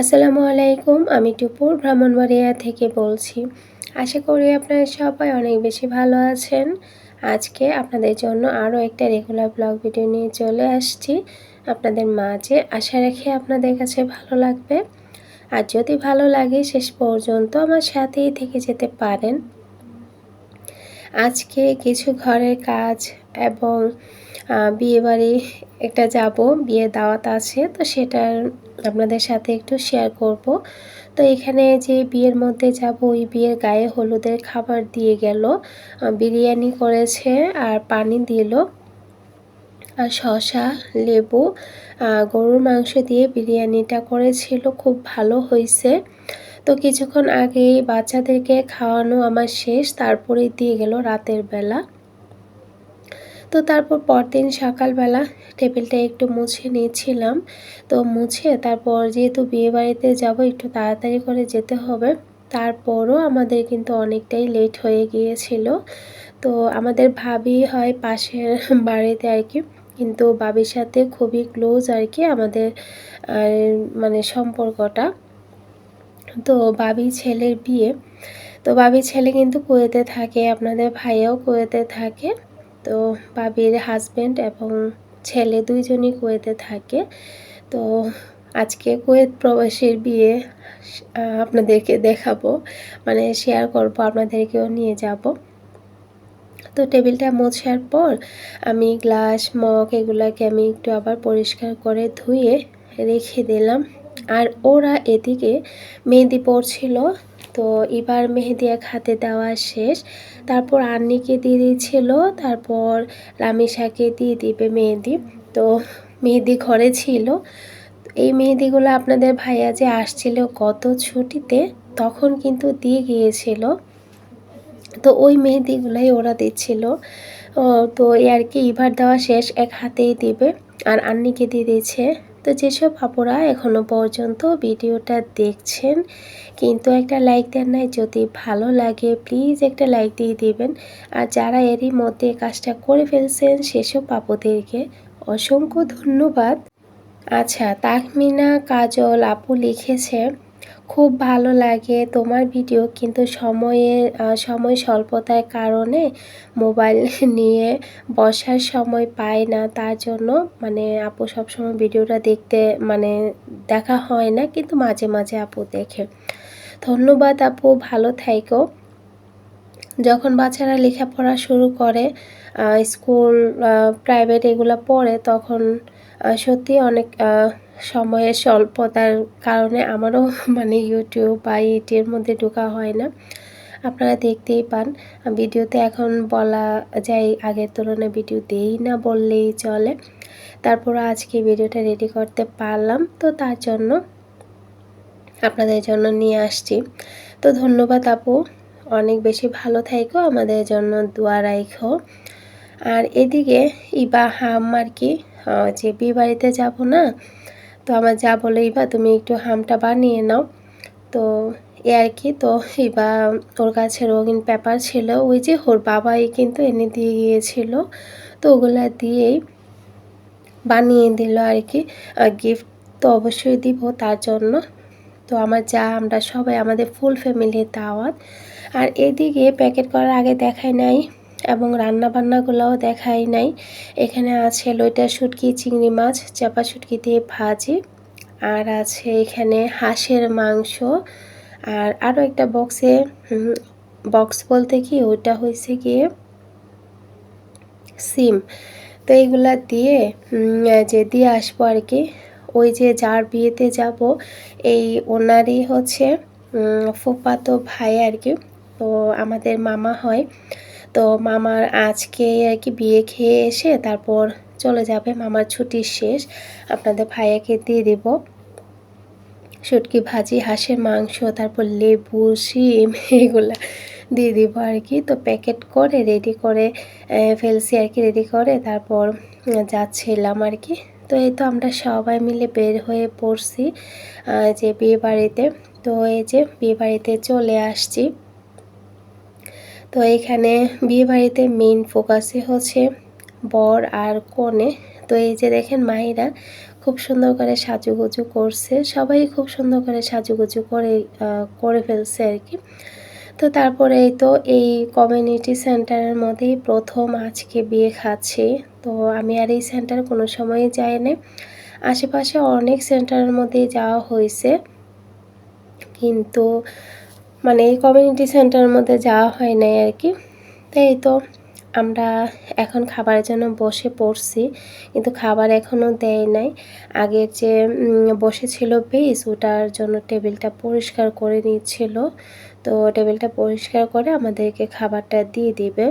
আসসালামু আলাইকুম, আমি টুপুর ব্রাহ্মণবাড়িয়া থেকে বলছি। আশা করি আপনারা সবাই অনেক বেশি ভালো আছেন। আজকে আপনাদের জন্য আরও একটা রেগুলার ব্লগ ভিডিও নিয়ে চলে আসছি। আপনাদের মাঝে আশা রেখে আপনাদের কাছে ভালো লাগবে। আর যদি ভালো লাগে, শেষ পর্যন্ত আমার সাথেই থেকে যেতে পারেন। আজকে কিছু ঘরের কাজ এবং বিয়ে বাড়ি একটা যাব বিয়ে দাওয়াত আছে, তো সেটার আপনাদের সাথে একটু শেয়ার করব। তো এখানে যে বিয়ের মধ্যে যাব, ওই বিয়ের গায়ে হলুদের খাবার দিয়ে গেল। বিরিয়ানি করেছে আর পানি দিল। আর শশা লেবু গরুর মাংস দিয়ে বিরিয়ানিটা করেছিল। খুব ভালো হয়েছে। তো কিছুক্ষণ আগেই বাচ্চাদেরকে খাওয়ানো আমার শেষ তারপরে দিয়ে গেল রাতের বেলা। তো তারপর পরদিন সকালবেলা টেবিলটা একটু মুছে নিয়েছিলাম। তো মুছে তারপর যেহেতু বিয়ে বাড়িতে যাব, একটু তাড়াতাড়ি করে যেতে হবে। তারপরও আমাদের কিন্তু অনেকটাই লেট হয়ে গিয়েছিল। তো আমাদের ভাবি হয় পাশের বাড়িতে আর কি, কিন্তু বাবির সাথে খুবই ক্লোজ আর কি আমাদের মানে সম্পর্কটা। তো বাবি ছেলের বিয়ে। তো বাবির ছেলে কিন্তু কুয়েতে থাকে, আপনাদের ভাইয়াও কুয়েতে থাকে। তো বাবির হাজব্যান্ড এবং ছেলে দুইজনই কুয়েতে থাকে। তো আজকে কুয়েত প্রবাসীর বিয়ে আপনাদেরকে দেখাবো। মানে শেয়ার করব, আপনাদেরকেও নিয়ে যাব। তো টেবিলটা মোছার পর আমি গ্লাস মগ এগুলাকে আমি একটু আবার পরিষ্কার করে ধুয়ে রেখে দিলাম। আর ওরা এদিকে মেহেদি পড়ছিল তো এবার মেহেদি এক হাতে দেওয়া শেষ। তারপর আন্নিকে দিয়ে দিয়েছিল, তারপর রামিশাকে দিয়ে দিবে মেহেদি। তো মেহেদি ঘরে ছিল। এই মেহেদিগুলো আপনাদের ভাইয়া যে আসছিল গত ছুটিতে, তখন কিন্তু দিয়ে গিয়েছিল। তো ওই মেহেদিগুলাই ওরা দিচ্ছিল। তো এই আর কি ইভার দেওয়া শেষ, এক হাতেই দিবে। আর আন্নিকে দিয়ে দিয়েছে তো যেসব আপুরা এখনও পর্যন্ত ভিডিওটা দেখছেন, কিন্তু একটা লাইক দেন নাই, যদি ভালো লাগে প্লিজ একটা লাইক দিয়ে দিবেন। আর যারা এরই মধ্যে কাজটা করে ফেলছেন সেসব আপুদেরকে অসংখ্য ধন্যবাদ। আচ্ছা তাহমিনা কাজল আপু লিখেছে খুব ভালো লাগে তোমার ভিডিও, কিন্তু সময়ের সময় স্বল্পতার কারণে মোবাইল নিয়ে বসার সময় পাই না। তার জন্য মানে আপু সবসময় ভিডিওটা দেখতে মানে দেখা হয় না, কিন্তু মাঝে মাঝে আপু দেখে। ধন্যবাদ আপু, ভালো থাইকো। যখন বাচ্চারা লেখাপড়া শুরু করে স্কুল প্রাইভেট এগুলো পড়ে, তখন সত্যি অনেক সময়ের স্বল্পতার কারণে আমারও মানে ইউটিউব বা ইটির মধ্যে ঢোকা হয় না। আপনারা দেখতেই পান, ভিডিওতে এখন বলা যায় আগের তুলনায় ভিডিও দেই না বললেই চলে। তারপর আজকে ভিডিওটা রেডি করতে পারলাম, তো তার জন্য আপনাদের জন্য নিয়ে আসছি। তো ধন্যবাদ আপু, অনেক বেশি ভালো থাইকো আমাদের জন্য দোয়া রাইখো। আর এদিকে ইবা হাম আর কি যে বিয়ে বাড়িতে যাব না তো আমার যা বলে ইবা তুমি একটু হামটা বানিয়ে নাও। তো এ আর কি, তো ইবা ওর কাছে রঙিন পেপার ছিল, ওই যে ওর বাবাই কিন্তু এনে দিয়ে গিয়েছিল। তো ওগুলা দিয়েই বানিয়ে দিল আর কি গিফট তো অবশ্যই দিব তার জন্য। তো আমার যা, আমরা সবাই, আমাদের ফুল ফ্যামিলির দাওয়াত। আর এদিকে প্যাকেট করার আগে দেখায় নাই এবং রান্না বান্নাগুলোও দেখাই নাই। এখানে আছে লইটা শুটকি, চিংড়ি মাছ, চাপা শুটকি দিয়ে ভাজি। আর আছে এখানে হাঁসের মাংস। আর আরও একটা বক্সে বক্স বলতে কি, ওইটা হয়েছে গিয়ে সিম। তো এইগুলা দিয়ে যে দিয়ে আসব আর কি ওই যে যার বিয়েতে যাব, এই ওনারই হচ্ছে ফুপাতো ভাই আর কি তো আমাদের মামা হয়। তো মামার আজকে আর কি বিয়ে খেয়ে এসে তারপর চলে যাবে। মামার ছুটির শেষ। আপনাদের ভাইয়াকে দিয়ে দেব। শুটকি ভাজি, হাঁসের মাংস, তারপর লেবু, শিম এগুলা দিয়ে দিব আর কি তো প্যাকেট করে রেডি করে ফেলছি আর কি রেডি করে তারপর যাচ্ছিলাম আর কি তো এই তো আমরা সবাই মিলে বের হয়ে পড়ছি যে বিয়ে বাড়িতে। তো এই যে বিয়ে বাড়িতে চলে আসছি। তো এখানে বিয়ে বাড়িতে মেইন ফোকাসই হচ্ছে বর আর কনে। তো এই যে দেখেন মাহিরা খুব সুন্দর করে সাজুগুজু করছে। সবাই খুব সুন্দর করে সাজুগুজু করে করে ফেলছে আর কি। তো তারপরে তো এই কমিউনিটি সেন্টারের মধ্যেই প্রথম আজকে বিয়ে খাচ্ছি। তো আমি আর এই সেন্টার কোনো সময়ই যাই না আশেপাশে অনেক সেন্টারের মধ্যেই যাওয়া হয়েছে। কিন্তু মানে এই কমিউনিটি সেন্টারের মধ্যে যাওয়া হয় নাই আর কি। তাই তো আমরা এখন খাবারের জন্য বসে পড়ছি, কিন্তু খাবার এখনও দেয় নাই। আগের যে বসেছিল বেশ ওটার জন্য টেবিলটা পরিষ্কার করে নিচ্ছিল। তো টেবিলটা পরিষ্কার করে আমাদেরকে খাবারটা দিয়ে দিবে।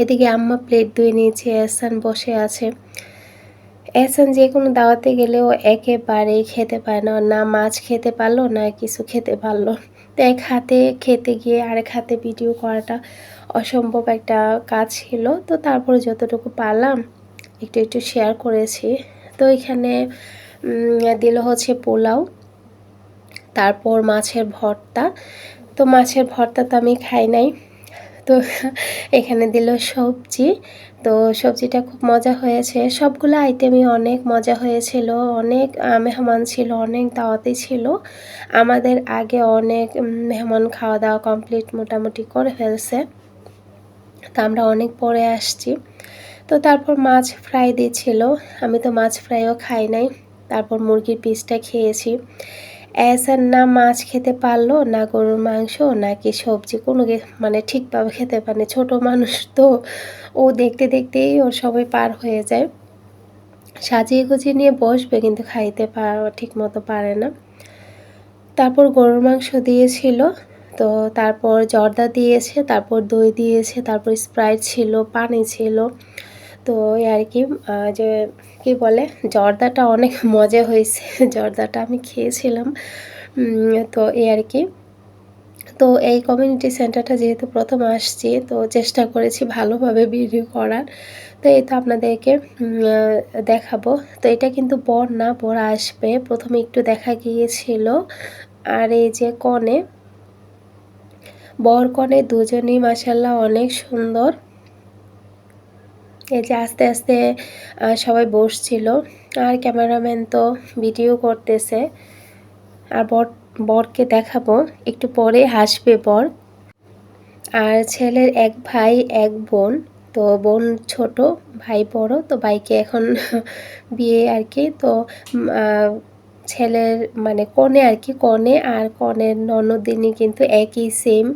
এদিকে আম্মা প্লেট ধুয়ে নিয়েছে এসান বসে আছে। এসান যে কোনো দাওয়াতে গেলেও একেবারেই খেতে পায় না। না মাছ খেতে পারল, না কিছু খেতে পারল। তো এক হাতে খেতে গিয়ে আরেক হাতে ভিডিও করাটা অসম্ভব একটা কাজ ছিল। তো তারপরে যতটুকু পারলাম, একটু একটু শেয়ার করেছি। তো এখানে দিল হচ্ছে পোলাও, তারপর মাছের ভর্তা। তো মাছের ভর্তা তো আমি খাই নাই। তো এখানে দিল সবজি। তো সবজিটা খুব মজা হয়েছে। সবগুলো আইটেমই অনেক মজা হয়েছিল, অনেক মেহমান ছিল, অনেক দাওয়াতে ছিল। আমাদের আগে অনেক মেহমান খাওয়া দাওয়া কমপ্লিট মোটামুটি করে ফেলছে। তো আমরা অনেক পরে আসছি। তো তারপর মাছ ফ্রাই দিয়েছিল আমি তো মাছ ফ্রাইও খাই নাই। তারপর মুরগির পিসটা খেয়েছি। অ্যাসার না মাছ খেতে পারল, না গরুর মাংস, নাকি সবজি কোনো মানে ঠিকভাবে খেতে পারে ছোট মানুষ তো ও দেখতে দেখতেই ওর সবাই পার হয়ে যায়। সাজিয়ে গুজিয়ে নিয়ে বসবে, কিন্তু খাইতে পার ঠিক মতো পারে না। তারপর গরুর মাংস দিয়েছিল, তো তারপর জর্দা দিয়েছে, তারপর দই দিয়েছে, তারপর স্প্রাইট ছিল, পানি ছিল। তো এই আর কি যে কি বলে, জর্দাটা অনেক মজা হয়েছে। জর্দাটা আমি খেয়েছিলাম। তো এই আর কি। তো এই কমিউনিটি সেন্টারটা যেহেতু প্রথম আসছি, তো চেষ্টা করেছি ভালোভাবে ভিডিও করার। তো তো আপনাদেরকে দেখাবো। তো এটা কিন্তু বর না, বর আসবে। প্রথমে একটু দেখা গিয়েছিল। আর এই যে কনে, বর কনে দুজনেই মাসাল্লাহ অনেক সুন্দর। এই যে আস্তে আস্তে সবাই বসছিল। আর ক্যামেরাম্যান তো ভিডিও করতেছে। আর বর, বরকে দেখাবো। একটু পরে হাসবে বর। আর ছেলের এক ভাই, এক বোন। তো বোন ছোট, ভাই বড়। তো ভাইকে এখন বিয়ে আর কি। তো ছেলের মানে কনে আর কি, কনে আর কনের ননদিনী কিন্তু একই সেম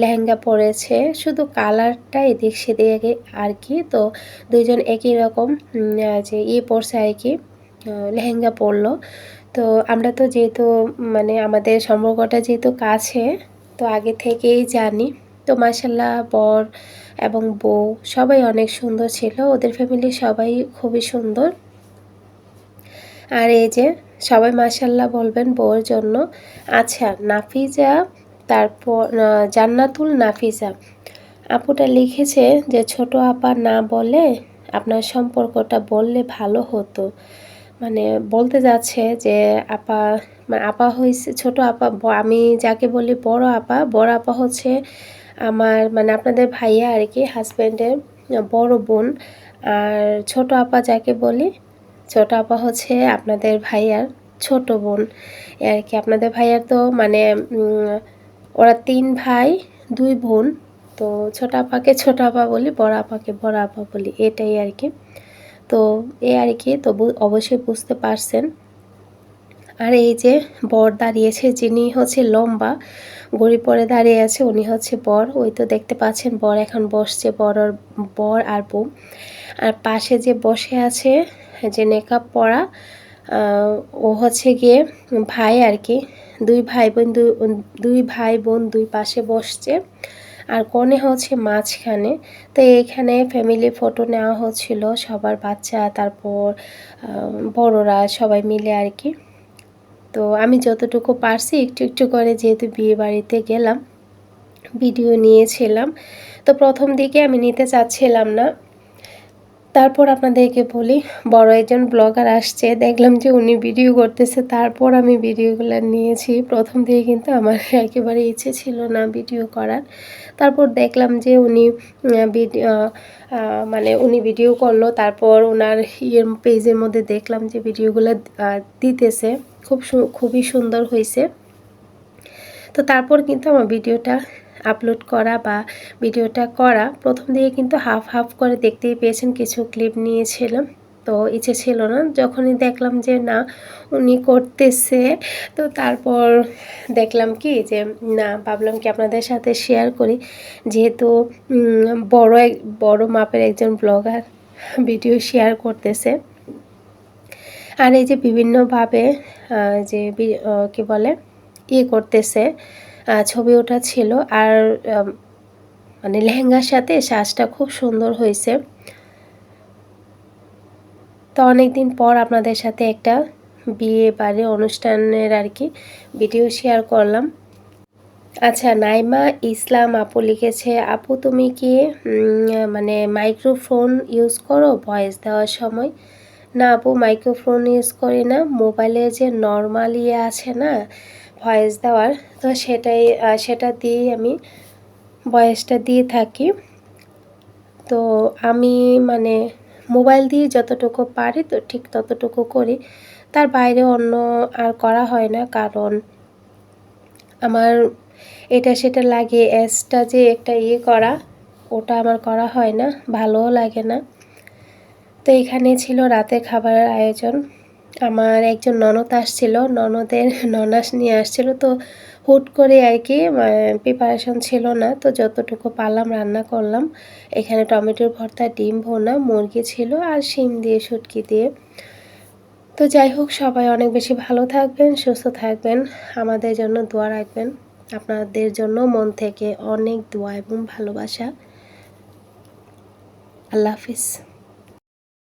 লেহেঙ্গা পরেছে। শুধু কালারটা এদিক সেদিকে আর কি, তো দুইজন একই রকম যে ইয়ে পরছে আর কি লেহেঙ্গা পরলো। তো আমরা তো যেহেতু মানে আমাদের সম্পর্কটা যেহেতু কাছে, তো আগে থেকেই জানি। তো মাসাল্লাহ বর এবং বউ সবাই অনেক সুন্দর ছিল, ওদের ফ্যামিলি সবাই খুবই সুন্দর। আর এই যে সবাই মাসাল্লাহ বলবেন বউয়ের জন্য। আচ্ছা নাফিজা, তারপর জান্নাতুল নাফিজা। আপুটা লিখেছে যে, ছোট আপা না বলে আপনার সম্পর্কটা বললে ভালো হতো। মানে বলতে যাচ্ছে যে, আপা মানে আপা হয়েছে ছোট আপা আমি যাকে বলি বড় আপা বড় আপা হচ্ছে আমার মানে আপনাদের ভাইয়া আর কি হাজব্যান্ডের বড় বোন। আর ছোট আপা যাকে বলি ছোট আপা হচ্ছে আপনাদের ভাইয়ার ছোট বোন। আর কি, আপনাদের ভাইয়ার তো মানে ওরা তিন ভাই, দুই বোন। তো ছোট আপাকে ছোট আপা বলি, বড় আপাকে বড় আপা বলি, এটাই আর কি। তো এ আর কি, তো অবশ্যই বুঝতে পারছেন। আর এই যে বর দাঁড়িয়েছে, যিনি হচ্ছে লম্বা গড়ি পরে দাঁড়িয়ে আছে, উনি হচ্ছে বর। ওই তো দেখতে পাচ্ছেন, বর এখন বসছে, বর বর আর বউ। আর পাশে যে বসে আছে, যে নেকআপ পরা ও হচ্ছে গিয়ে ভাই আর কি। দুই ভাই বোন দুই ভাই বোন দুই পাশে বসছে, আর কনে হচ্ছে মাঝখানে। তো এখানে ফ্যামিলি ফটো নেওয়া হচ্ছিল, সবার বাচ্চা, তারপর বড়রা সবাই মিলে আর কি। তো আমি যতটুকু পারছি একটু একটু করে যেহেতু বিয়ে বাড়িতে গেলাম ভিডিও নিয়েছিলাম। তো প্রথম দিকে আমি নিতে চাচ্ছিলাম না। তারপর আপনাদেরকে বলি, বড় একজন ব্লগার আসছে, দেখলাম যে উনি ভিডিও করতেছে, তারপর আমি ভিডিওগুলো নিয়েছি। প্রথম দিকে কিন্তু আমার একেবারে ইচ্ছে ছিল না ভিডিও করার। তারপর দেখলাম যে উনি ভিডিও মানে উনি ভিডিও করল, তারপর ওনার ইয়ের পেজের মধ্যে দেখলাম যে ভিডিওগুলো দিতেছে। খুব খুবই সুন্দর হয়েছে। তো তারপর কিন্তু আমার ভিডিওটা আপলোড করা বা ভিডিওটা করা, প্রথম দিকে কিন্তু হাফ হাফ করে দেখতেই পেয়েছেন, কিছু ক্লিপ নিয়েছিলাম। তো ইচ্ছে ছিল না, যখনই দেখলাম যে না, উনি করতেছে, তো তারপর দেখলাম কি যে না, ভাবলাম কি আপনাদের সাথে শেয়ার করি। যেহেতু বড় এক, বড় মাপের একজন ব্লগার ভিডিও শেয়ার করতেছে। আর এই যে বিভিন্নভাবে যে কি বলে ইয়ে করতেছে ছবি ওঠা ছিল। আর মানে লেহেঙ্গার সাথে সাজটা খুব সুন্দর হয়েছে। তো অনেকদিন পর আপনাদের সাথে একটা বিয়ে বাড়ি অনুষ্ঠানের আর কি ভিডিও শেয়ার করলাম। আচ্ছা নাইমা ইসলাম আপু লিখেছে, আপু, তুমি কি মানে মাইক্রোফোন ইউজ করো ভয়েস দেওয়ার সময়? না আপু মাইক্রোফোন ইউজ করি না। মোবাইলে যে নর্মাল ইয়ে আছে না ভয়েস দেওয়ার, তো সেটাই সেটা দিয়েই আমি ভয়েসটা দিয়ে থাকি। তো আমি মানে মোবাইল দিয়ে যতটুকু পারি, তো ঠিক ততটুকু করি। তার বাইরে অন্য আর করা হয় না, কারণ আমার এটা সেটা লাগে এসটা যে একটা ইয়ে করা, ওটা আমার করা হয় না, ভালোও লাগে না। তো এখানে ছিল রাতের খাবারের আয়োজন। আমার একজন ননদ আসছিল, ননদের ননাস নিয়ে আসছিল। তো হুট করে আর কি প্রিপারেশন ছিল না। তো যতটুকু পারলাম রান্না করলাম। এখানে টমেটোর ভর্তা, ডিম ভোনা, মুরগি ছিল আর শিম দিয়ে, শুটকি দিয়ে। তো যাই হোক, সবাই অনেক বেশি ভালো থাকবেন, সুস্থ থাকবেন। আমাদের জন্য দোয়া রাখবেন। আপনাদের জন্য মন থেকে অনেক দোয়া এবং ভালোবাসা। আল্লাহ হাফিজ।